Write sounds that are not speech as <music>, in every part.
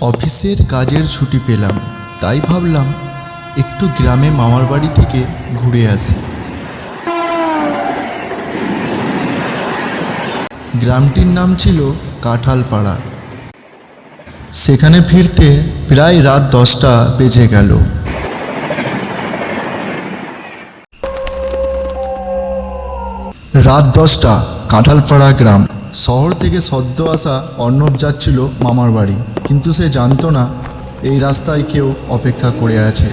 অফিসের কাজের ছুটি পেলাম, তাই ভাবলাম একটু গ্রামে মামার বাড়ি থেকে ঘুরে আসি। গ্রামটির নাম ছিল কাঁঠালপাড়া। সেখানে ফিরতে প্রায় রাত দশটা বেজে গেল। রাত দশটা, কাঁঠালপাড়া গ্রাম। শহর থেকে সদ্য আসা অর্ণব যাচ্ছিল মামার বাড়ি কিন্তু সে জানতো না এই রাস্তায় কেউ অপেক্ষা করে আছে।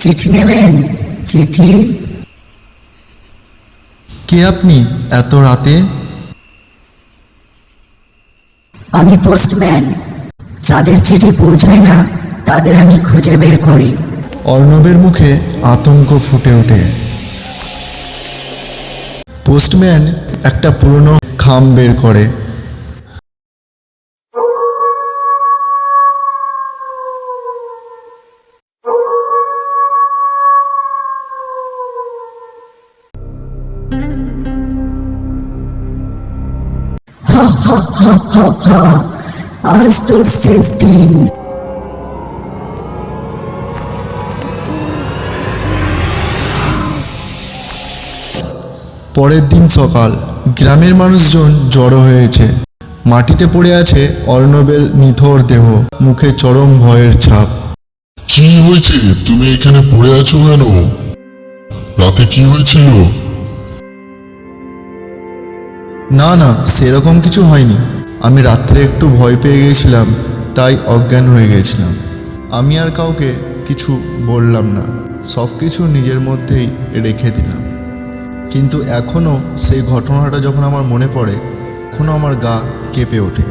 চিঠি নেবেন? চিঠি? কে আপনি এত রাতে? আমি পোস্টম্যান। যাদের চিঠি পৌঁছায় না তাদের আমি খুঁজে বের করি। অর্ণবের মুখে আতঙ্ক ফুটে ওঠে। পোস্টম্যান একটা পুরনো খাম বের করে। <laughs> আজ তোর শেষ দিন। পরের দিন সকাল গ্রামের মানুষজন জড়ো হয়েছে। মাটিতে পড়ে আছে অর্ণবের নিথর দেহ মুখে চরম ভয়ের ছাপ। কি হয়েছে? তুমি এখানে পড়ে আছো কেন? রাতে কি হয়েছিল? না না সেরকম কিছু হয়নি। আমি রাত্রে একটু ভয় পেয়ে গেছিলাম তাই অজ্ঞান হয়ে গেছিলাম। আমি আর কাউকে কিছু বললাম না। সব কিছু নিজের মধ্যেই রেখে দিলাম। কিন্তু এখনও সেই ঘটনাটা যখন আমার মনে পড়ে এখনও আমার গা কেঁপে ওঠে।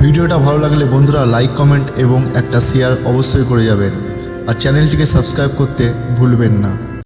ভিডিওটা ভালো লাগলে বন্ধুরা লাইক কমেন্ট এবং একটা শেয়ার অবশ্যই করে যাবেন। আর চ্যানেলটিকে সাবস্ক্রাইব করতে ভুলবেন না।